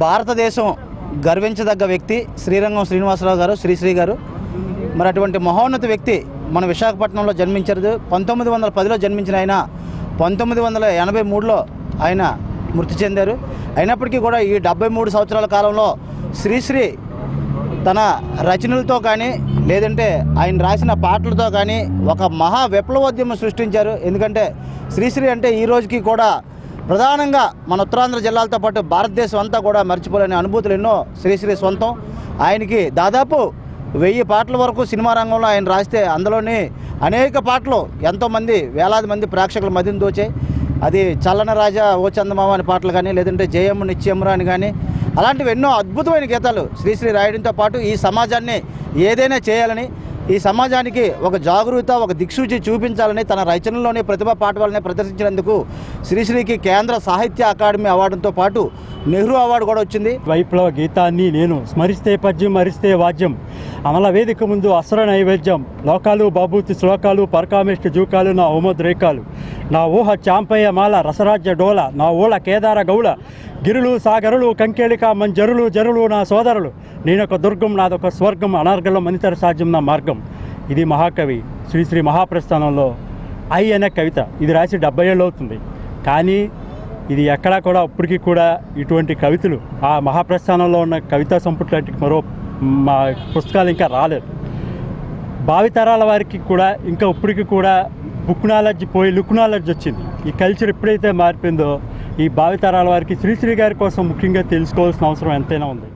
భారతదేశం గర్వించదగ్గ వ్యక్తి శ్రీరంగం శ్రీనివాసరావు గారు శ్రీశ్రీ గారు. మరి అటువంటి మహోన్నత వ్యక్తి మన విశాఖపట్నంలో జన్మించారు. పంతొమ్మిది వందల పదిలో జన్మించిన ఆయన పంతొమ్మిది వందల ఎనభై మూడులో ఆయన మృతి చెందారు. అయినప్పటికీ కూడా ఈ డెబ్బై మూడు సంవత్సరాల కాలంలో శ్రీశ్రీ తన రచనలతో కానీ లేదంటే ఆయన రాసిన పాటలతో కానీ ఒక మహా విప్లవోద్యమం సృష్టించారు. ఎందుకంటే శ్రీశ్రీ అంటే ఈ రోజుకి కూడా ప్రధానంగా మన ఉత్తరాంధ్ర జిల్లాలతో పాటు భారతదేశం అంతా కూడా మర్చిపోలేని అనుభూతులు ఎన్నో శ్రీశ్రీ సొంతం. ఆయనకి దాదాపు వెయ్యి పాటల వరకు సినిమా రంగంలో ఆయన రాస్తే అందులోని అనేక పాటలు ఎంతోమంది వేలాది మంది ప్రేక్షకుల మధ్యన దోచాయి. అది చల్లన రాజా ఓ చందమామ అనే పాటలు కానీ లేదంటే జయమ్మ నిత్యమ్ర అని కానీ అలాంటివి ఎన్నో అద్భుతమైన గీతాలు శ్రీశ్రీ రాయడంతో పాటు ఈ సమాజాన్ని ఏదైనా చేయాలని ఈ సమాజానికి ఒక జాగరూకత ఒక దిక్సూచి చూపించాలని తన రచనలోని ప్రతిభ పాఠవాలని ప్రదర్శించినందుకు శ్రీశ్రీకి కేంద్ర సాహిత్య అకాడమీ అవార్డుతో పాటు నెహ్రూ అవార్డు కూడా వచ్చింది. వైప్లవ గీతాన్ని నేను స్మరిస్తే పద్యం మరిస్తే వాద్యం అమల వేదిక ముందు అసర నైవేద్యం లోకాలు బాబూతి శ్లోకాలు పరకామేష్టి జూకాలు నా హోమద్రేకాలు నా ఊహ చాంపయ్య మాల రసరాజ్య డోల నా ఊళ్ళ కేదార గౌళ. గిరులు సాగరులు కంకేళిక మంజరులు జరులు నా సోదరులు. నేనొక దుర్గం నాదొక స్వర్గం అనర్గళం మనితర సాధ్యం నా మార్గం. ఇది మహాకవి శ్రీశ్రీ మహాప్రస్థానంలో ఐ అనే కవిత. ఇది రాసి డెబ్బై ఏళ్ళు అవుతుంది. కానీ ఇది ఎక్కడా కూడా ఇప్పటికీ కూడా ఇటువంటి కవితలు ఆ మహాప్రస్థానంలో ఉన్న కవితా సంపుట్లాంటి మరో మా పుస్తకాలు ఇంకా రాలేదు. భావితరాల వారికి కూడా ఇంకా ఇప్పటికి కూడా బుక్ నాలెడ్జ్ పోయి లుక్ నాలెడ్జ్ వచ్చింది. ఈ కల్చర్ ఎప్పుడైతే మారిపోయిందో ఈ భావితరాల వారికి శ్రీశ్రీ గారి కోసం ముఖ్యంగా తెలుసుకోవాల్సిన అవసరం ఎంతైనా ఉంది.